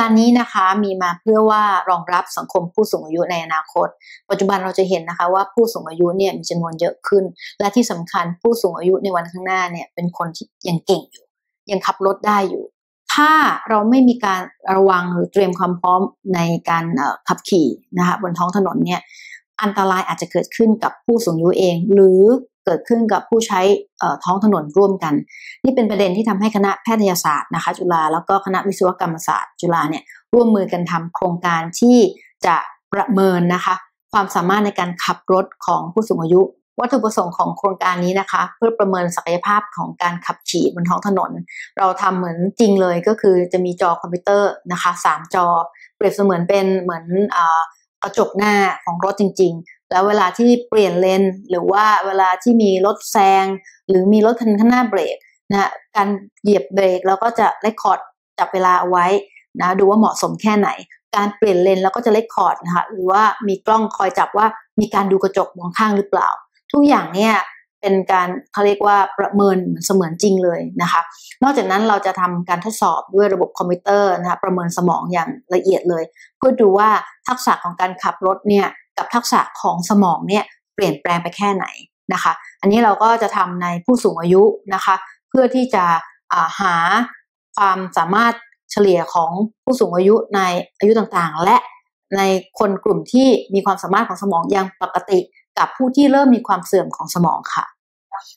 การนี้นะคะมีมาเพื่อว่ารองรับสังคมผู้สูงอายุในอนาคต ปัจจุบันเราจะเห็นนะคะว่าผู้สูงอายุเนี่ยมีจำนวนเยอะขึ้น และที่สำคัญผู้สูงอายุในวันข้างหน้าเนี่ยเป็นคนที่ยังเก่งอยู่ ยังขับรถได้อยู่ ถ้าเราไม่มีการระวังหรือเตรียมความพร้อมในการขับขี่นะคะบนท้องถนนเนี่ยอันตรายอาจจะเกิดขึ้นกับผู้สูงอายุเอง หรือ เกิดขึ้นกับผู้ใช้ท้องถนนร่วมกัน นี่เป็นประเด็นที่ทำให้คณะแพทยศาสตร์นะคะ จุฬาแล้วก็คณะวิศวกรรมศาสตร์ จุฬาเนี่ยร่วมมือกันทำโครงการที่จะประเมินนะคะ ความสามารถในการขับรถของผู้สูงอายุ วัตถุประสงค์ของโครงการนี้นะคะ เพื่อประเมินศักยภาพของการขับขี่บนท้องถนน เราทำเหมือนจริงเลยก็คือจะมีจอคอมพิวเตอร์นะคะสามจอ เปรียบเสมือนเป็นเหมือนกระจกหน้าของรถจริง แล้วเวลาที่เปลี่ยนเลนหรือว่าเวลาที่มีรถแซง หรือมีรถคันข้างหน้าเบรกนะการเหยียบเบรกแล้วก็จะเลคคอร์ดจับเวลาเอาไว้นะดูว่าเหมาะสมแค่ไหน การเปลี่ยนเลนแล้วก็จะเลคคอร์ดนะคะหรือว่ามีกล้องคอยจับว่ามีการดูกระจกมองข้างหรือเปล่า ทุกอย่างเนี่ยเป็นการเขาเรียกว่าประเมินเสมือนจริงเลยนะคะ นอกจากนั้นเราจะทำการทดสอบด้วยระบบคอมพิวเตอร์นะคะประเมินสมองอย่างละเอียดเลย เพื่อดูว่าทักษะของการขับรถเนี่ย กับทักษะของสมองเนี่ยเปลี่ยนแปลงไปแค่ไหนนะคะ อันนี้เราก็จะทำในผู้สูงอายุนะคะ เพื่อที่จะหาความสามารถเฉลี่ยของผู้สูงอายุในอายุต่างๆ และในคนกลุ่มที่มีความสามารถของสมองยังปกติ กับผู้ที่เริ่มมีความเสื่อมของสมองค่ะ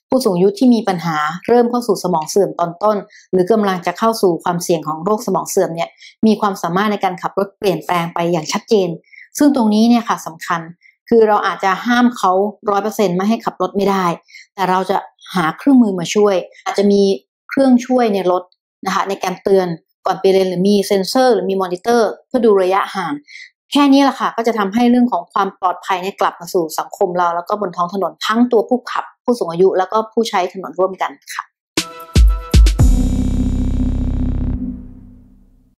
ผู้สูงอายุที่มีปัญหาเริ่มเข้าสู่สมองเสื่อมตอนต้น หรือกำลังจะเข้าสู่ความเสี่ยงของโรคสมองเสื่อมเนี่ยมีความสามารถในการขับรถเปลี่ยนแปลงไปอย่างชัดเจน ซึ่งตรงนี้เนี่ยค่ะสำคัญคือเราอาจจะห้ามเขาร้อยเปอร์เซ็นต์ไม่ให้ขับรถไม่ได้ แต่เราจะหาเครื่องมือมาช่วย อาจจะมีเครื่องช่วยในรถนะคะในการเตือนก่อนไปเรียนหรือมีเซ็นเซอร์หรือมีมอนิเตอร์เพื่อดูระยะห่าง แค่นี้แหละค่ะก็จะทำให้เรื่องของความปลอดภัยเนี่ยกลับมาสู่สังคมเรา แล้วก็บนท้องถนนทั้งตัวผู้ขับ ผู้สูงอายุแล้วก็ผู้ใช้ถนนร่วมกันค่ะ